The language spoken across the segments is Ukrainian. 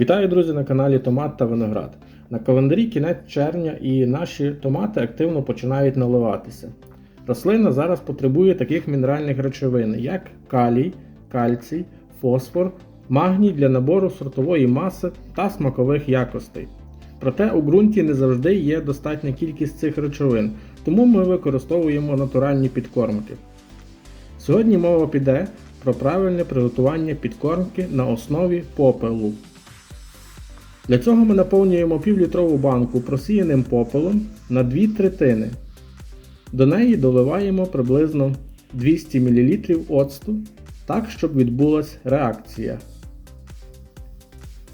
Вітаю, друзі, на каналі Томат та Виноград. На календарі кінець червня і наші томати активно починають наливатися. Рослина зараз потребує таких мінеральних речовин, як калій, кальцій, фосфор, магній для набору сортової маси та смакових якостей. Проте у ґрунті не завжди є достатня кількість цих речовин, тому ми використовуємо натуральні підкормки. Сьогодні мова піде про правильне приготування підкормки на основі попелу. Для цього ми наповнюємо півлітрову банку просіяним попелом на 2 третини. До неї доливаємо приблизно 200 мл оцту, так, щоб відбулася реакція.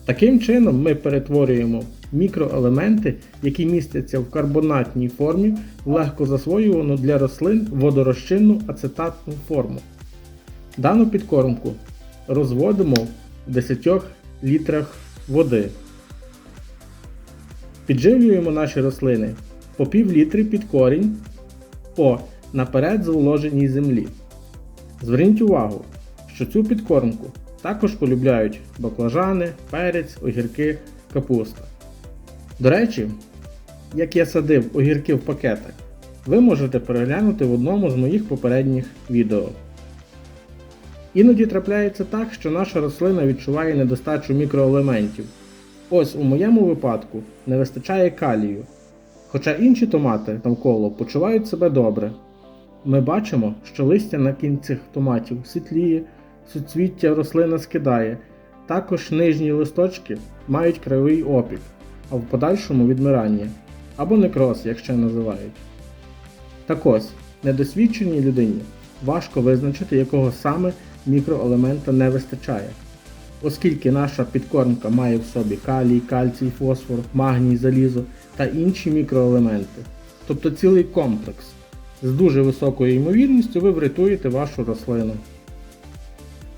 Таким чином ми перетворюємо мікроелементи, які містяться в карбонатній формі, в легко засвоювану для рослин водорозчинну ацетатну форму. Дану підкормку розводимо в 10 літрах води. Підживлюємо наші рослини по пів літри під корінь по наперед зволоженій землі. Зверніть увагу, що цю підкормку також полюбляють баклажани, перець, огірки, капуста. До речі, як я садив огірки в пакетах, ви можете переглянути в одному з моїх попередніх відео. Іноді трапляється так, що наша рослина відчуває недостачу мікроелементів. Ось у моєму випадку не вистачає калію. Хоча інші томати навколо почувають себе добре. Ми бачимо, що листя на кінцях томатів світліє, суцвіття рослина скидає, також нижні листочки мають краєвий опік, а в подальшому відмирання або некроз, як ще називають. Так ось, недосвідченій людині важко визначити, якого саме мікроелемента не вистачає. Оскільки наша підкормка має в собі калій, кальцій, фосфор, магній, залізо та інші мікроелементи, тобто цілий комплекс, з дуже високою ймовірністю ви врятуєте вашу рослину.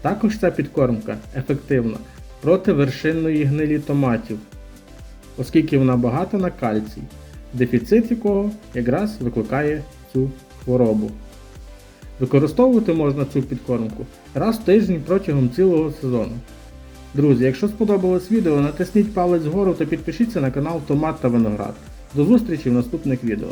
Також ця підкормка ефективна проти вершинної гнилі томатів, оскільки вона багата на кальцій, дефіцит якого якраз викликає цю хворобу. Використовувати можна цю підкормку раз в тиждень протягом цілого сезону. Друзі, якщо сподобалось відео, натисніть палець вгору та підпишіться на канал Томат та Виноград. До зустрічі в наступних відео.